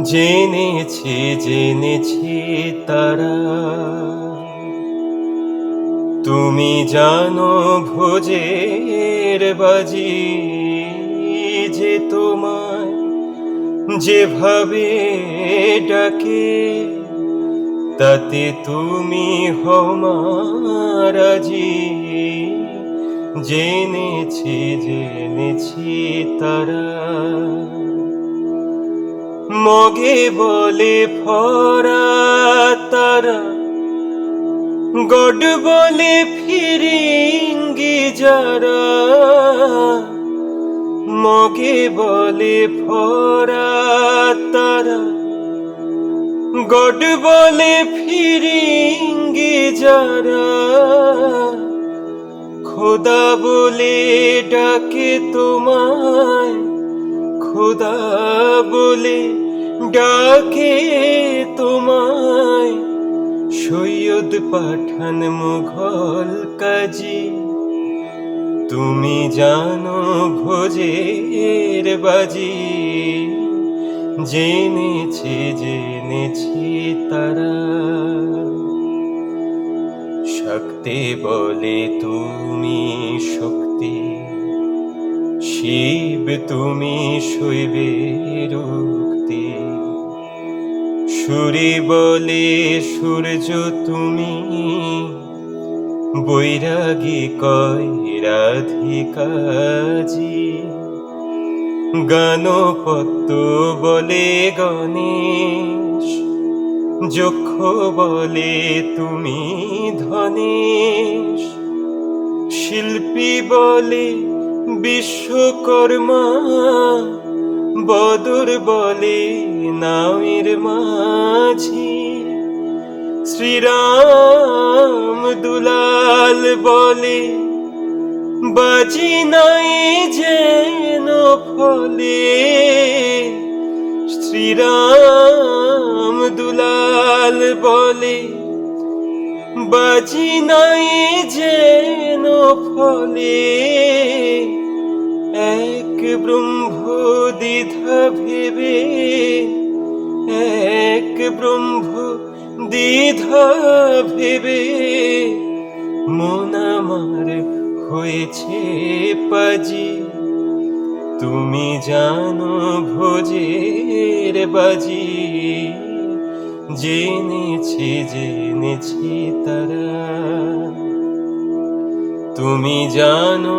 জেনেছে জেনেছে তারা। তুমি জানো ভোজের বাজি যে তোমায় যেভাবে ডাকে, তাতে তুমি হমারাজি জেনেছি জেনেছি তারা। মগে বলে ফরা তারা। গড বলে ফিরিঙ্গি যারা। মগে বলে ফরা তারা। গড বলে ফিরিঙ্গি যারা। খোদা বলে ডাকে তোমায়। খোদা বলে ডাকে তোমায়। সৈয়দ পাঠান মুঘল কাজী, তুমি জানো ভোজের বাজি। জেনেছে, জেনেছি তারা। শক্তি বলে তুমি শক্তি। শিব, তুমি শৈবে রুক্তি। সুরে বলে, সূর্য, তুমি বৈরাগী, কয় রাধিকাজি। গানপত্য বলে গণেশ, যক্ষ বলে, তুমি ধনেশ। শিল্পী বলে বিশ্বকর্মা, বদর বলে নামের মাঝি। শ্রীরাম দুলাল বলে, বাজি নাই যেন ফলে। শ্রীরাম দুলাল বলে, বাজি নাই যেন ফলে। এক ব্রহ্ম ভেবে এক ব্রহ্ম দ্বিধা ভেবে মন আমার হয়েছে পাজি। তুমি জানো ভোজের বাজি, জেনেছি জেনেছি তারা। তুমি জানো